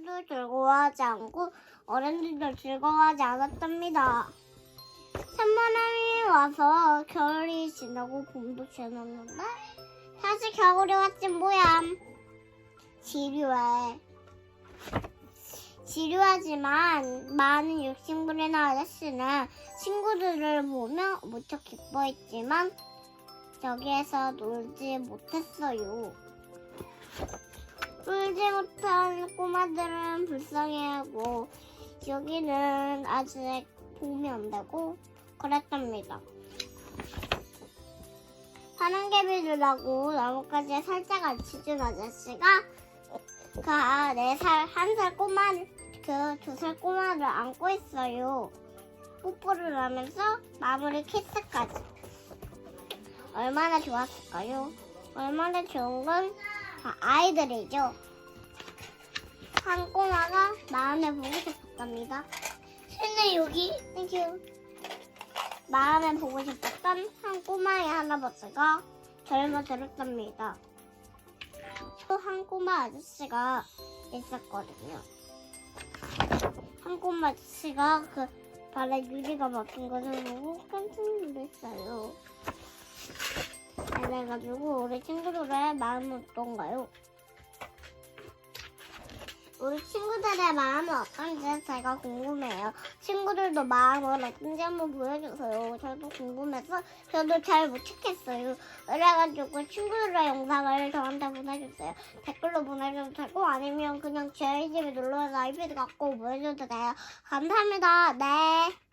친구들도 즐거워하지 않고 어른들도 즐거워하지 않았답니다. 산바람이 와서 겨울이 지나고 봄도 지났는데 다시 겨울이 왔지 뭐야. 지루해. 지루하지만 많은 욕심부리는 아저씨는 친구들을 보며 무척 기뻐했지만 여기에서 놀지 못했어요. 놀지 못한 꼬마들은 불쌍해하고 여기는 아직 봄이 안 되고 그랬답니다. 파란개비들하고 나뭇가지에 살짝 앉히준 아저씨가 그네살 한 살 꼬마 그 두 살 꼬마를 안고 있어요. 뽀뽀를 하면서 마무리 키스까지. 얼마나 좋았을까요? 얼마나 좋은 건 다 아이들이죠. 마음에 보고 싶었답니다. 근데 여기 땡큐. 마음에 보고 싶었던 한 꼬마의 할아버지가 젊어 들었답니다. 또 한 꼬마 아저씨가 있었거든요. 한 꼬마 아저씨가 그 발에 유리가 막힌 것을 보고 깜짝 놀랐어요. 그래가지고 우리 친구들의 마음은 어떤가요? 우리 친구들의 마음은 어떤지 제가 궁금해요. 친구들도 마음은 어떤지 한번 보여주세요. 저도 궁금해서 저도 잘 못 찾겠어요. 그래가지고 친구들의 영상을 저한테 보내주세요. 댓글로 보내줘도 되고 아니면 그냥 저희 집에 놀러와서 아이패드 갖고 보여줘도 돼요. 감사합니다. 네.